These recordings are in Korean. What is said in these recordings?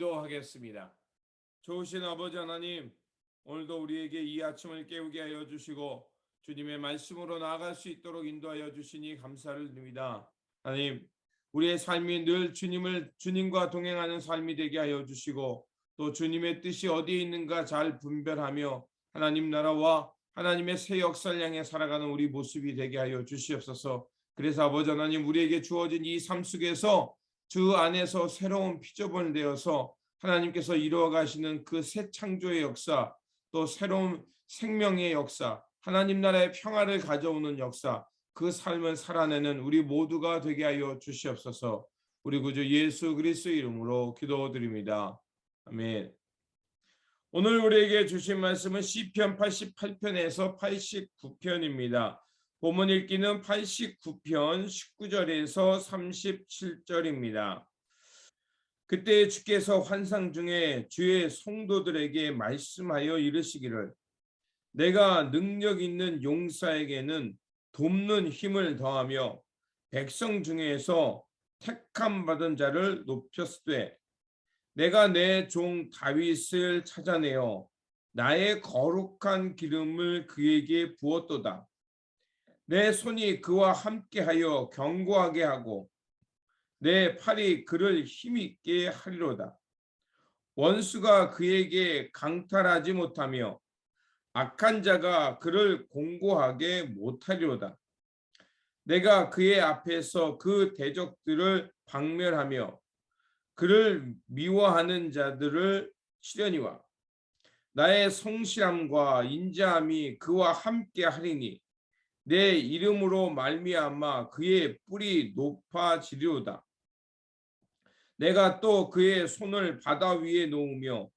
기도하겠습니다. 좋으신 아버지 하나님, 오늘도 우리에게 이 아침을 깨우게 하여 주시고 주님의 말씀으로 나아갈 수 있도록 인도하여 주시니 감사를 드립니다. 하나님, 우리의 삶이 늘 주님을 주님과 동행하는 삶이 되게 하여 주시고 또 주님의 뜻이 어디에 있는가 잘 분별하며 하나님 나라와 하나님의 새 역사를 향해 살아가는 우리 모습이 되게 하여 주시옵소서. 그래서 아버지 하나님 우리에게 주어진 이 삶 속에서 주 안에서 새로운 피조물 되어서 하나님께서 이루어 가시는 그 새 창조의 역사 또 새로운 생명의 역사 하나님 나라의 평화를 가져오는 역사 그 삶을 살아내는 우리 모두가 되게 하여 주시옵소서. 우리 구주 예수 그리스도 이름으로 기도드립니다. 아멘. 오늘 우리에게 주신 말씀은 시편 88편에서 89편입니다. 본문 읽기는 89편 19절에서 37절입니다. 그때 주께서 환상 중에 주의 성도들에게 말씀하여 이르시기를 내가 능력 있는 용사에게는 돕는 힘을 더하며 백성 중에서 택함 받은 자를 높였으되 내가 내 종 다윗을 찾아내어 나의 거룩한 기름을 그에게 부었도다. 내 손이 그와 함께하여 견고하게 하고 내 팔이 그를 힘있게 하리로다. 원수가 그에게 강탈하지 못하며 악한 자가 그를 공고하게 못하리로다. 내가 그의 앞에서 그 대적들을 박멸하며 그를 미워하는 자들을 치려니와 나의 성실함과 인자함이 그와 함께 하리니 내 이름으로 말미암아 그의 뿔이 높아지리로다. 내가 또 그의 손을 바다 위에 놓으며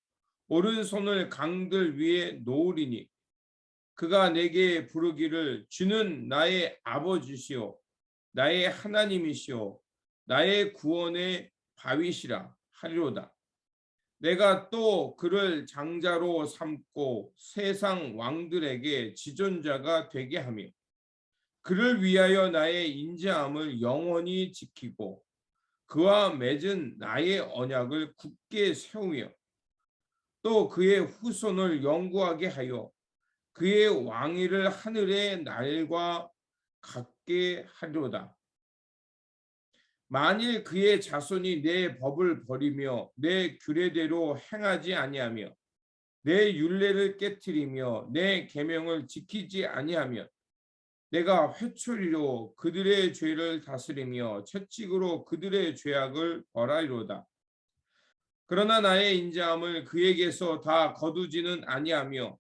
오른손을 강들 위에 놓으리니 그가 내게 부르기를 주는 나의 아버지시오 나의 하나님이시오 나의 구원의 바위시라 하리로다. 내가 또 그를 장자로 삼고 세상 왕들에게 지존자가 되게 하며 그를 위하여 나의 인자함을 영원히 지키고 그와 맺은 나의 언약을 굳게 세우며 또 그의 후손을 영구하게 하여 그의 왕위를 하늘의 날과 같게 하리로다. 만일 그의 자손이 내 법을 버리며 내 규례대로 행하지 아니하며 내 율례를 깨뜨리며 내 계명을 지키지 아니하면 내가 회초리로 그들의 죄를 다스리며 채찍으로 그들의 죄악을 벌하리로다. 그러나 나의 인자함을 그에게서 다 거두지는 아니하며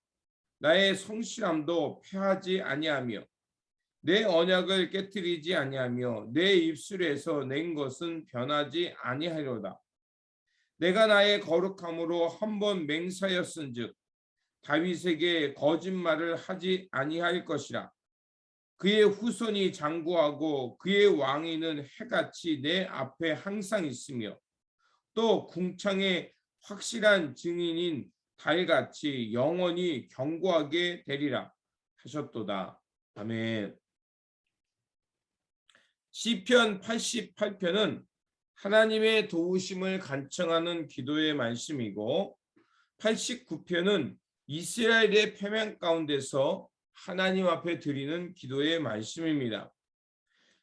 나의 성실함도 패하지 아니하며 내 언약을 깨뜨리지 아니하며 내 입술에서 낸 것은 변하지 아니하리로다. 내가 나의 거룩함으로 한 번 맹사였은즉 다윗에게 거짓말을 하지 아니할 것이라. 그의 후손이 장구하고 그의 왕위는 해같이 내 앞에 항상 있으며 또 궁창의 확실한 증인인 달같이 영원히 견고하게 되리라 하셨도다. 아멘. 시편 88편은 하나님의 도우심을 간청하는 기도의 말씀이고 89편은 이스라엘의 패망 가운데서 하나님 앞에 드리는 기도의 말씀입니다.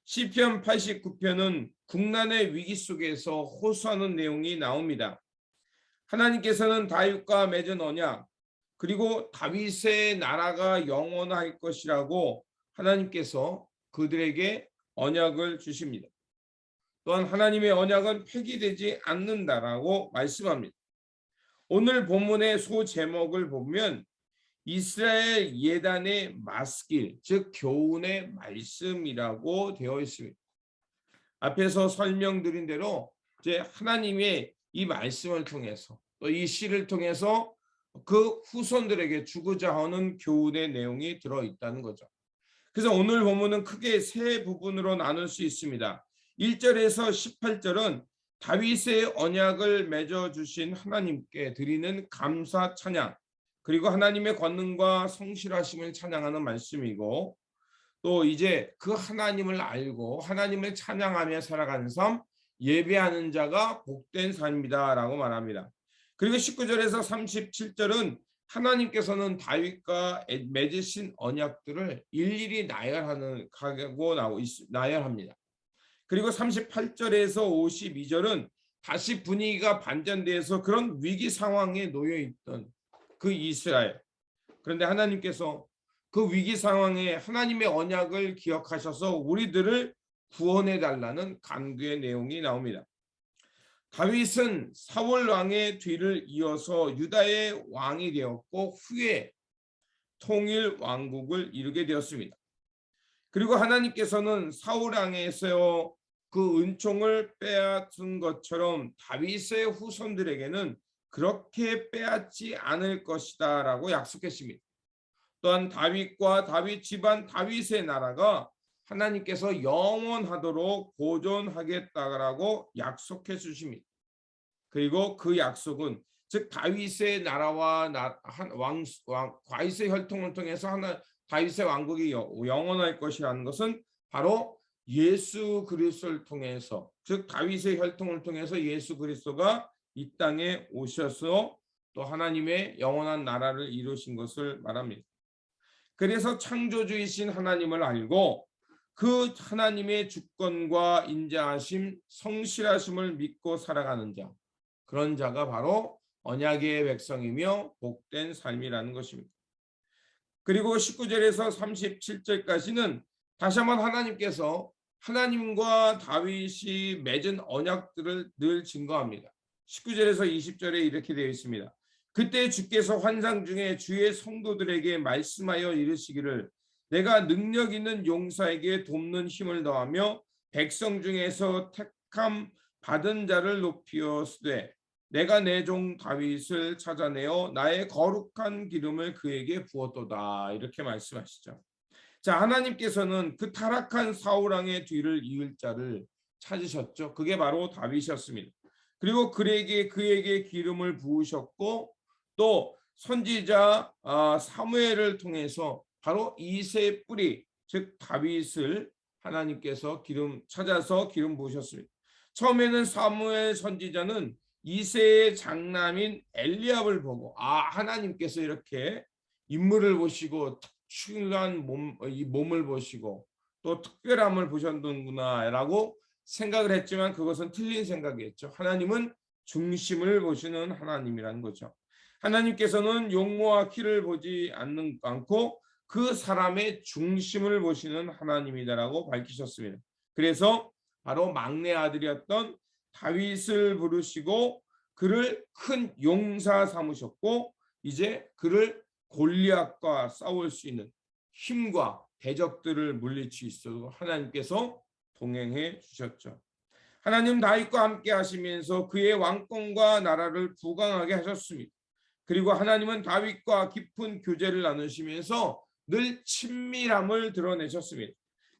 시편 89편은 국난의 위기 속에서 호소하는 내용이 나옵니다. 하나님께서는 다윗과 맺은 언약 그리고 다윗의 나라가 영원할 것이라고 하나님께서 그들에게 언약을 주십니다. 또한 하나님의 언약은 폐기되지 않는다라고 말씀합니다. 오늘 본문의 소 제목을 보면 이스라엘 예단의 마스길, 즉 교훈의 말씀이라고 되어 있습니다. 앞에서 설명드린 대로 이제 하나님의 이 말씀을 통해서 또 이 시를 통해서 그 후손들에게 주고자 하는 교훈의 내용이 들어 있다는 거죠. 그래서 오늘 본문은 크게 세 부분으로 나눌 수 있습니다. 1절에서 18절은 다윗의 언약을 맺어 주신 하나님께 드리는 감사 찬양 그리고 하나님의 권능과 성실하심을 찬양하는 말씀이고 또 이제 그 하나님을 알고 하나님을 찬양하며 살아가는 삶 예배하는 자가 복된 삶이다라고 말합니다. 그리고 19절에서 37절은 하나님께서는 다윗과 맺으신 언약들을 일일이 나오 나열합니다. 그리고 38절에서 52절은 다시 분위기가 반전돼서 그런 위기 상황에 놓여 있던 그 이스라엘. 그런데 하나님께서 그 위기 상황에 하나님의 언약을 기억하셔서 우리들을 구원해 달라는 간구의 내용이 나옵니다. 다윗은 사울 왕의 뒤를 이어서 유다의 왕이 되었고 후에 통일 왕국을 이루게 되었습니다. 그리고 하나님께서는 사울 왕에서 그 은총을 빼앗은 것처럼 다윗의 후손들에게는 그렇게 빼앗지 않을 것이다 라고 약속했습니다. 또한 다윗과 다윗 집안 다윗의 나라가 하나님께서 영원하도록 보존하겠다라고 약속해 주십니다. 그리고 그 약속은 즉 다윗의 나라와 왕, 왕 다윗의 혈통을 통해서 하나 다윗의 왕국이 영원할 것이라는 것은 바로 예수 그리스도를 통해서 즉 다윗의 혈통을 통해서 예수 그리스도가 이 땅에 오셔서 또 하나님의 영원한 나라를 이루신 것을 말합니다. 그래서 창조주이신 하나님을 알고 그 하나님의 주권과 인자하심, 성실하심을 믿고 살아가는 자, 그런 자가 바로 언약의 백성이며 복된 삶이라는 것입니다. 그리고 19절에서 37절까지는 다시 한번 하나님께서 하나님과 다윗이 맺은 언약들을 늘 증거합니다. 19절에서 20절에 이렇게 되어 있습니다. 그때 주께서 환상 중에 주의 성도들에게 말씀하여 이르시기를 내가 능력 있는 용사에게 돕는 힘을 더하며 백성 중에서 택함 받은 자를 높이어 쓰되 내가 내 종 다윗을 찾아내어 나의 거룩한 기름을 그에게 부었도다 이렇게 말씀하시죠. 자 하나님께서는 그 타락한 사울 왕의 뒤를 이을 자를 찾으셨죠. 그게 바로 다윗이었습니다. 그리고 그에게 그에게 기름을 부으셨고 또 선지자 아, 사무엘을 통해서 바로 이세 뿌리 즉 다윗을 하나님께서 기름 찾아서 기름 부으셨습니다. 처음에는 사무엘 선지자는 이세의 장남인 엘리압을 보고 아 하나님께서 이렇게 인물을 보시고 특출한 몸, 이 몸을 보시고 또 특별함을 보셨는구나라고 생각을 했지만 그것은 틀린 생각이었죠. 하나님은 중심을 보시는 하나님이라는 거죠. 하나님께서는 용모와 키를 보지 않는 않고 그 사람의 중심을 보시는 하나님이다라고 밝히셨습니다. 그래서 바로 막내 아들이었던 다윗을 부르시고 그를 큰 용사 삼으셨고 이제 그를 골리앗과 싸울 수 있는 힘과 대적들을 물리칠 수 있도록 하나님께서 동행해 주셨죠. 하나님 다윗과 함께 하시면서 그의 왕권과 나라를 부강하게 하셨습니다. 그리고 하나님은 다윗과 깊은 교제를 나누시면서 늘 친밀함을 드러내셨습니다.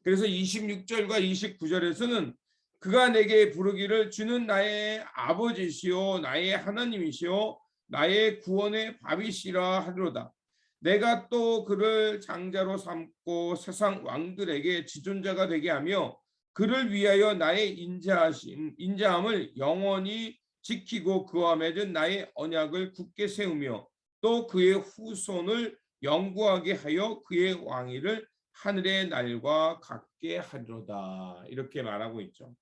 그래서 26절과 29절에서는 그가 내게 부르기를 주는 나의 아버지시요 나의 하나님이시요 나의 구원의 밥이시라 하리로다. 내가 또 그를 장자로 삼고 세상 왕들에게 지존자가 되게 하며 그를 위하여 나의 인자하심 인자함을 영원히 지키고 그와 맺은 나의 언약을 굳게 세우며 또 그의 후손을 영구하게 하여 그의 왕위를 하늘의 날과 같게 하리로다 이렇게 말하고 있죠.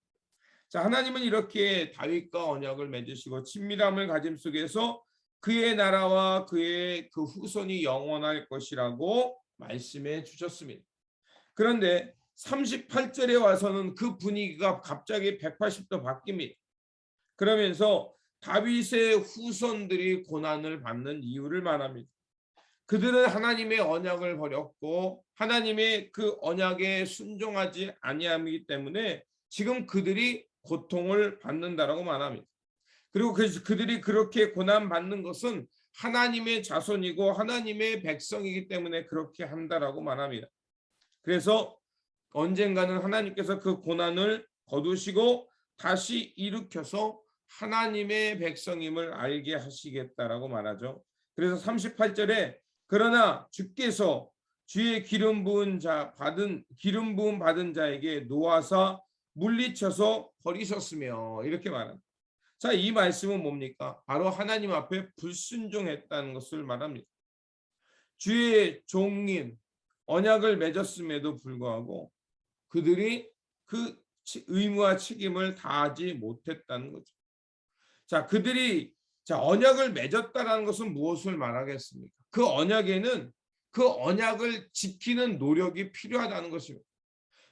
자 하나님은 이렇게 다윗과 언약을 맺으시고 친밀함을 가짐 속에서 그의 나라와 그의 그 후손이 영원할 것이라고 말씀해 주셨습니다. 그런데 38절에 와서는 그 분위기가 갑자기 180도 바뀝니다. 그러면서 다윗의 후손들이 고난을 받는 이유를 말합니다. 그들은 하나님의 언약을 버렸고 하나님의 그 언약에 순종하지 아니함이기 때문에 지금 그들이 고통을 받는다라고 말합니다. 그리고 그, 그들이 그렇게 고난 받는 것은 하나님의 자손이고 하나님의 백성이기 때문에 그렇게 한다라고 말합니다. 그래서 언젠가는 하나님께서 그 고난을 거두시고 다시 일으켜서 하나님의 백성임을 알게 하시겠다라고 말하죠. 그래서 38절에 그러나 주께서 주의 기름 부은 자 받은 기름 부음 받은 자에게 놓아서 물리쳐서 버리셨으며 이렇게 말합니다. 자, 이 말씀은 뭡니까? 바로 하나님 앞에 불순종했다는 것을 말합니다. 주의 종인 언약을 맺었음에도 불구하고 그들이 그 치- 의무와 책임을 다하지 못했다는 거죠. 자, 그들이 자, 언약을 맺었다라는 것은 무엇을 말하겠습니까? 그 언약에는 그 언약을 지키는 노력이 필요하다는 것입니다.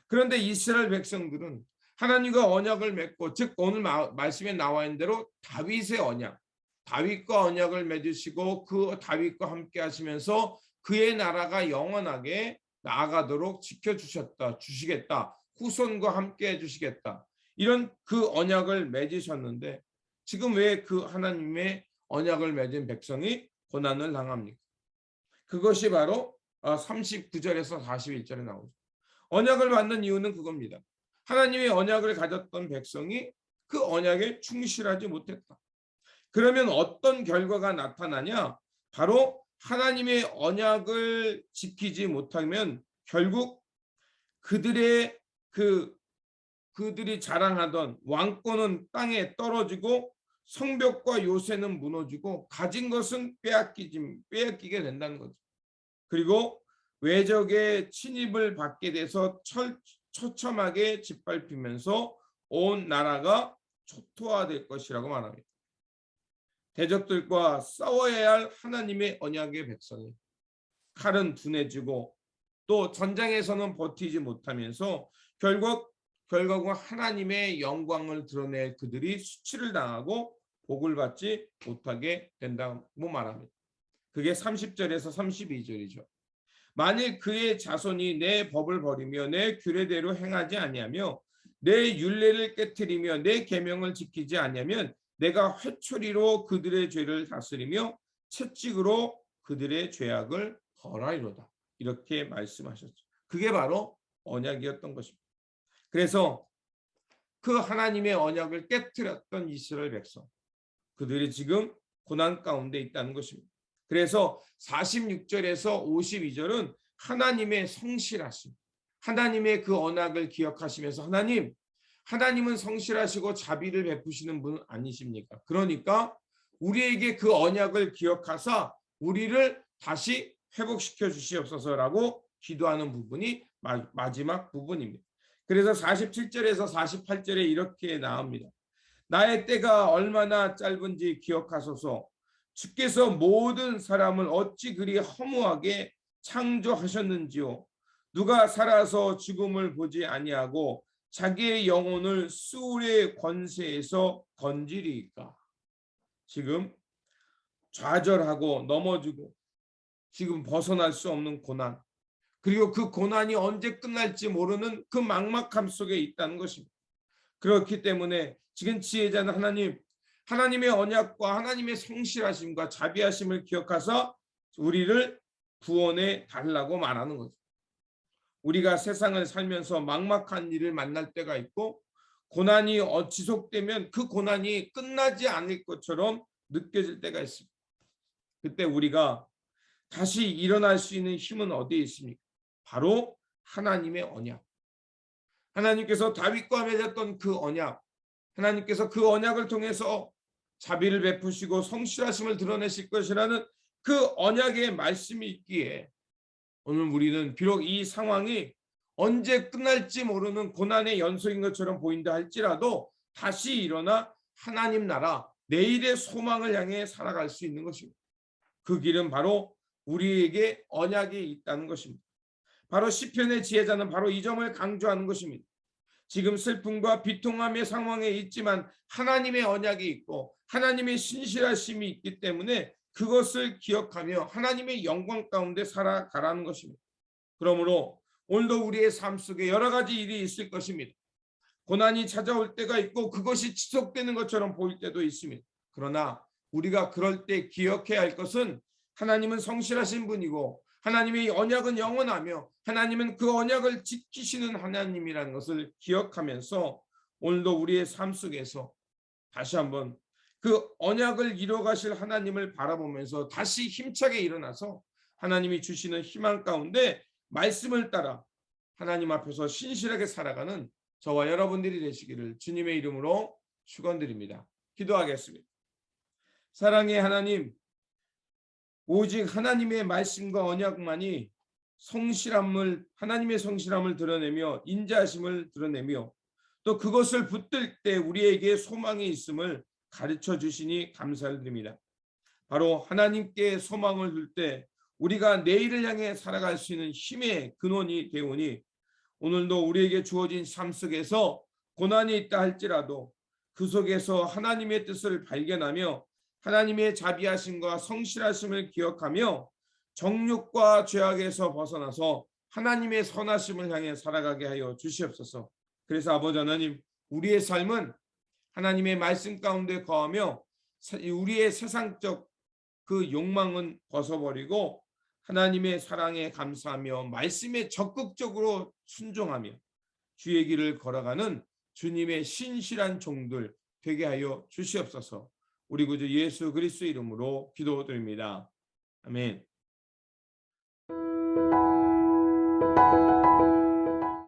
그런데 이스라엘 백성들은 하나님과 언약을 맺고 즉 오늘 마- 말씀에 나와 있는 대로 다윗의 언약, 다윗과 언약을 맺으시고 그 다윗과 함께 하시면서 그의 나라가 영원하게 나아가도록 지켜주셨다, 주시겠다, 후손과 함께 해주시겠다. 이런 그 언약을 맺으셨는데 지금 왜 그 하나님의 언약을 맺은 백성이 고난을 당합니까? 그것이 바로 39절에서 41절에 나오죠. 언약을 받는 이유는 그겁니다. 하나님의 언약을 가졌던 백성이 그 언약에 충실하지 못했다. 그러면 어떤 결과가 나타나냐? 바로 하나님의 언약을 지키지 못하면 결국 그들의 그 그들이 자랑하던 왕권은 땅에 떨어지고 성벽과 요새는 무너지고 가진 것은 빼앗기지 빼앗기게 된다는 거죠. 그리고 외적의 침입을 받게 돼서 철, 처참하게 짓밟히면서 온 나라가 초토화될 것이라고 말합니다. 대적들과 싸워야 할 하나님의 언약의 백성이 칼은 둔해지고 또 전장에서는 버티지 못하면서 결국 결국은 하나님의 영광을 드러낼 그들이 수치를 당하고 복을 받지 못하게 된다고 말합니다. 그게 30절에서 32절이죠. 만일 그의 자손이 내 법을 버리며 내 규례대로 행하지 아니하며 내 윤례를 깨뜨리며 내 계명을 지키지 아니하면 내가 회초리로 그들의 죄를 다스리며 채찍으로 그들의 죄악을 벌하리로다. 이렇게 말씀하셨죠. 그게 바로 언약이었던 것입니다. 그래서 그 하나님의 언약을 깨뜨렸던 이스라엘 백성 그들이 지금 고난 가운데 있다는 것입니다. 그래서 46절에서 52절은 하나님의 성실하심, 하나님의 그 언약을 기억하시면서 하나님, 하나님은 성실하시고 자비를 베푸시는 분 아니십니까? 그러니까 우리에게 그 언약을 기억하사 우리를 다시 회복시켜 주시옵소서라고 기도하는 부분이 마, 마지막 부분입니다. 그래서 47절에서 48절에 이렇게 나옵니다. 나의 때가 얼마나 짧은지 기억하소서. 주께서 모든 사람을 어찌 그리 허무하게 창조하셨는지요. 누가 살아서 죽음을 보지 아니하고 자기의 영혼을 수울의 권세에서 건지리까. 지금 좌절하고 넘어지고 지금 벗어날 수 없는 고난 그리고 그 고난이 언제 끝날지 모르는 그 막막함 속에 있다는 것입니다. 그렇기 때문에 지금 지혜자는 하나님, 하나님의 언약과 하나님의 성실하심과 자비하심을 기억하사 우리를 구원해 달라고 말하는 거죠. 우리가 세상을 살면서 막막한 일을 만날 때가 있고 고난이 어, 지속되면 그 고난이 끝나지 않을 것처럼 느껴질 때가 있습니다. 그때 우리가 다시 일어날 수 있는 힘은 어디에 있습니까? 바로 하나님의 언약. 하나님께서 다윗과 맺었던 그 언약, 하나님께서 그 언약을 통해서 자비를 베푸시고 성실하심을 드러내실 것이라는 그 언약의 말씀이 있기에 오늘 우리는 비록 이 상황이 언제 끝날지 모르는 고난의 연속인 것처럼 보인다 할지라도 다시 일어나 하나님 나라 내일의 소망을 향해 살아갈 수 있는 것입니다. 그 길은 바로 우리에게 언약이 있다는 것입니다. 바로 시편의 지혜자는 바로 이 점을 강조하는 것입니다. 지금 슬픔과 비통함의 상황에 있지만 하나님의 언약이 있고 하나님의 신실하심이 있기 때문에 그것을 기억하며 하나님의 영광 가운데 살아가라는 것입니다. 그러므로 오늘도 우리의 삶 속에 여러 가지 일이 있을 것입니다. 고난이 찾아올 때가 있고 그것이 지속되는 것처럼 보일 때도 있습니다. 그러나 우리가 그럴 때 기억해야 할 것은 하나님은 성실하신 분이고 하나님의 언약은 영원하며 하나님은 그 언약을 지키시는 하나님이라는 것을 기억하면서 오늘도 우리의 삶 속에서 다시 한번 그 언약을 이뤄가실 하나님을 바라보면서 다시 힘차게 일어나서 하나님이 주시는 희망 가운데 말씀을 따라 하나님 앞에서 신실하게 살아가는 저와 여러분들이 되시기를 주님의 이름으로 축원드립니다. 기도하겠습니다. 사랑의 하나님, 오직 하나님의 말씀과 언약만이 성실함을 하나님의 성실함을 드러내며 인자하심을 드러내며 또 그것을 붙들 때 우리에게 소망이 있음을 가르쳐 주시니 감사를 드립니다. 바로 하나님께 소망을 둘 때 우리가 내일을 향해 살아갈 수 있는 힘의 근원이 되오니 오늘도 우리에게 주어진 삶 속에서 고난이 있다 할지라도 그 속에서 하나님의 뜻을 발견하며 하나님의 자비하심과 성실하심을 기억하며 정욕과 죄악에서 벗어나서 하나님의 선하심을 향해 살아가게 하여 주시옵소서. 그래서 아버지 하나님, 우리의 삶은 하나님의 말씀 가운데 거하며 우리의 세상적 그 욕망은 벗어버리고 하나님의 사랑에 감사하며 말씀에 적극적으로 순종하며 주의 길을 걸어가는 주님의 신실한 종들 되게 하여 주시옵소서. 우리 구주 예수 그리스도 이름으로 기도드립니다. 아멘.